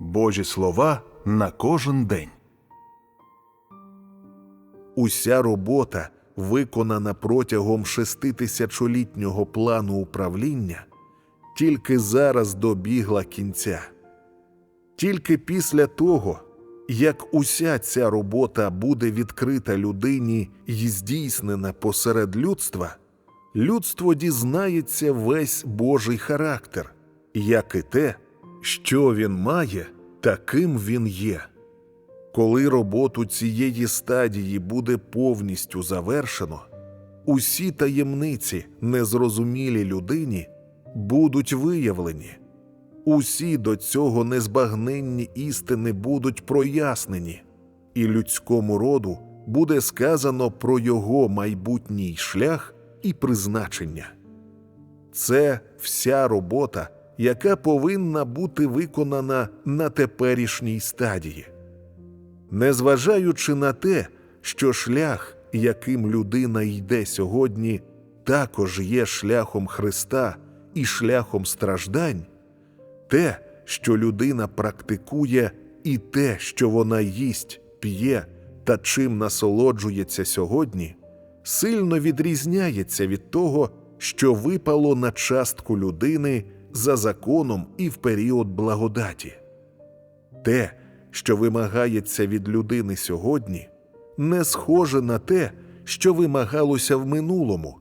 Божі слова на кожен день. Уся робота, виконана протягом шеститисячолітнього плану управління, тільки зараз добігла кінця. Тільки після того, як уся ця робота буде відкрита людині і здійснена посеред людства, людство дізнається весь Божий характер, як і те, що він має, таким він є. Коли роботу цієї стадії буде повністю завершено, усі таємниці, незрозумілі людині, будуть виявлені, усі до цього незбагненні істини будуть прояснені, і людському роду буде сказано про його майбутній шлях і призначення. Це вся робота, яка повинна бути виконана на теперішній стадії. Незважаючи на те, що шлях, яким людина йде сьогодні, також є шляхом Христа і шляхом страждань, те, що людина практикує, і те, що вона їсть, п'є та чим насолоджується сьогодні, сильно відрізняється від того, що випало на частку людини за законом і в період благодаті. Те, що вимагається від людини сьогодні, не схоже на те, що вимагалося в минулому,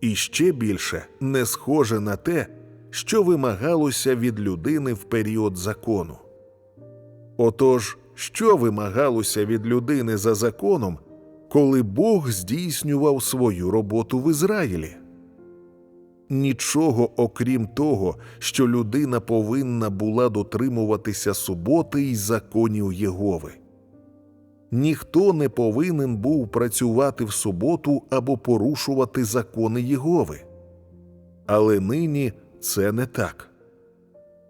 і ще більше не схоже на те, що вимагалося від людини в період закону. Отож, що вимагалося від людини за законом, коли Бог здійснював свою роботу в Ізраїлі? Нічого окрім того, що людина повинна була дотримуватися суботи й законів Єгови. Ніхто не повинен був працювати в суботу або порушувати закони Єгови. Але нині це не так.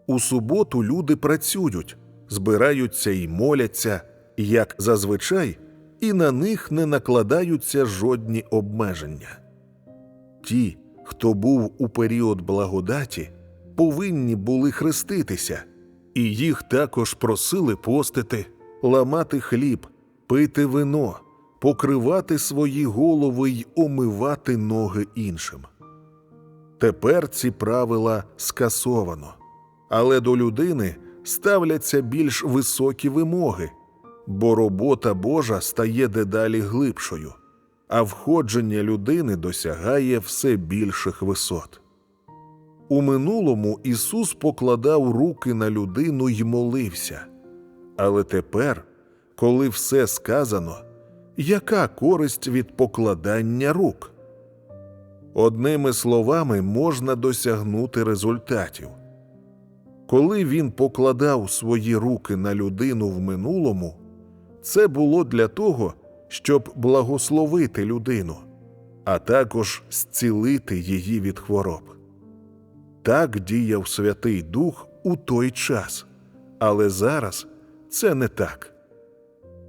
У суботу люди працюють, збираються і моляться, як зазвичай, і на них не накладаються жодні обмеження. Ті, хто був у період благодаті, повинні були хреститися, і їх також просили постити, ламати хліб, пити вино, покривати свої голови й омивати ноги іншим. Тепер ці правила скасовано, але до людини ставляться більш високі вимоги, бо робота Божа стає дедалі глибшою а входження людини досягає все більших висот. У минулому Ісус покладав руки на людину й молився. Але тепер, коли все сказано, яка користь від покладання рук? Одними словами можна досягнути результатів. Коли він покладав свої руки на людину в минулому, це було для того, щоб благословити людину, а також зцілити її від хвороб. Так діяв Святий Дух у той час, але зараз це не так.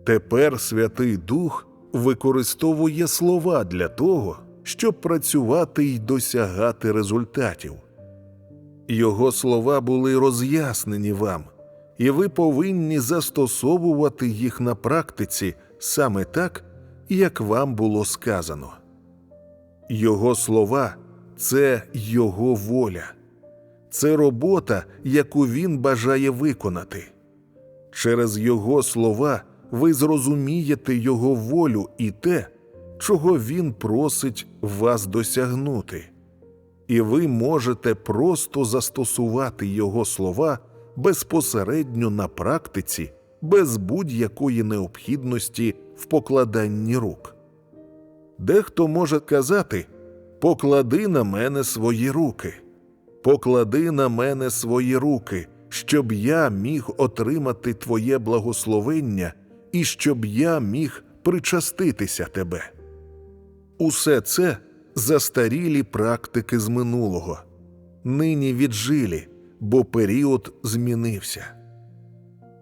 Тепер Святий Дух використовує слова для того, щоб працювати й досягати результатів. Його слова були роз'яснені вам, і ви повинні застосовувати їх на практиці саме так, як вам було сказано. Його слова це Його воля, це робота, яку Він бажає виконати. Через Його слова ви зрозумієте Його волю і те, чого Він просить вас досягнути, і ви можете просто застосувати Його слова безпосередньо на практиці без будь-якої необхідності в покладанні рук. Дехто може казати поклади на мене свої руки, поклади на мене свої руки, щоб я міг отримати Твоє благословення і щоб я міг причаститися тебе. Усе це застарілі практики з минулого, нині віджилі, бо період змінився.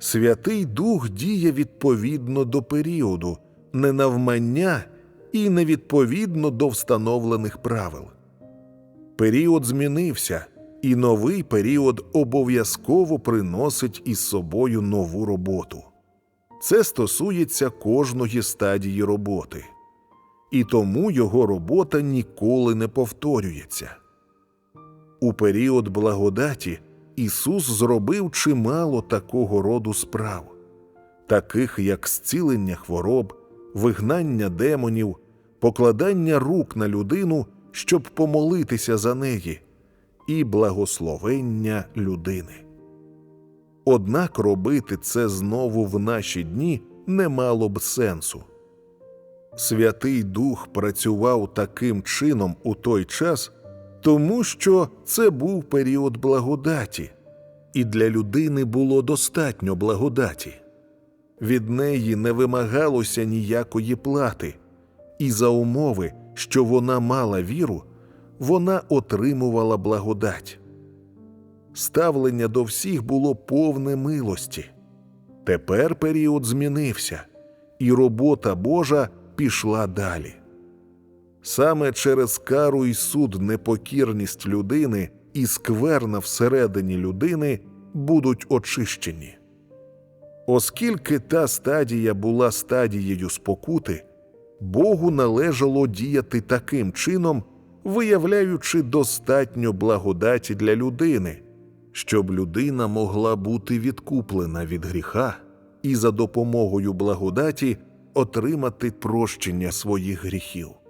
Святий Дух діє відповідно до періоду, не навмання і не відповідно до встановлених правил. Період змінився, і новий період обов'язково приносить із собою нову роботу. Це стосується кожної стадії роботи, і тому його робота ніколи не повторюється. У період благодаті Ісус зробив чимало такого роду справ, таких як зцілення хвороб, вигнання демонів, покладання рук на людину, щоб помолитися за неї, і благословення людини. Однак робити це знову в наші дні не мало б сенсу. Святий Дух працював таким чином у той час, тому що це був період благодаті, і для людини було достатньо благодаті. Від неї не вимагалося ніякої плати, і за умови, що вона мала віру, вона отримувала благодать. Ставлення до всіх було повне милості. Тепер період змінився, і робота Божа пішла далі. Саме через кару і суд непокірність людини і скверна всередині людини будуть очищені. Оскільки та стадія була стадією спокути, Богу належало діяти таким чином, виявляючи достатньо благодаті для людини, щоб людина могла бути відкуплена від гріха і за допомогою благодаті отримати прощення своїх гріхів.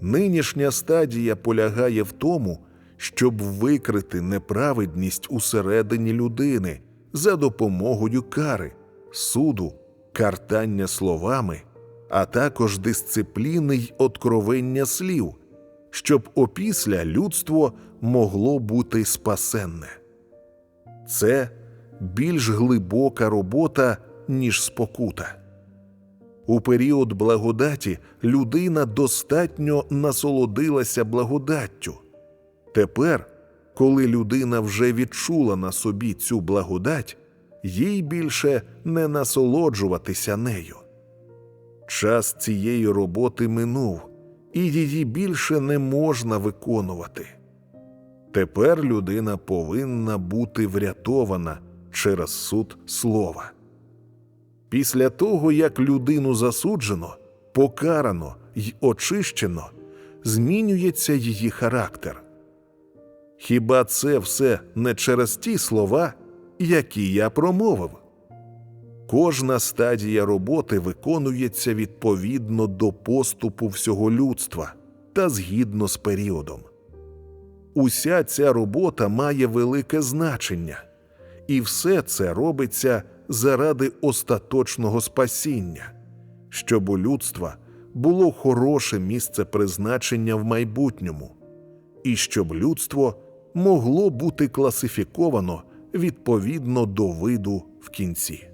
Нинішня стадія полягає в тому, щоб викрити неправедність усередині людини за допомогою кари, суду, картання словами, а також дисципліни й откровення слів, щоб опісля людство могло бути спасенне. Це більш глибока робота, ніж спокута. У період благодаті людина достатньо насолодилася благодаттю. Тепер, коли людина вже відчула на собі цю благодать, їй більше не насолоджуватися нею. Час цієї роботи минув, і її більше не можна виконувати. Тепер людина повинна бути врятована через суд слова. Після того, як людину засуджено, покарано й очищено, змінюється її характер. Хіба це все не через ті слова, які я промовив? Кожна стадія роботи виконується відповідно до поступу всього людства та згідно з періодом. Уся ця робота має велике значення, і все це робиться заради остаточного спасіння, щоб у людства було хороше місце призначення в майбутньому, і щоб людство могло бути класифіковано відповідно до виду в кінці.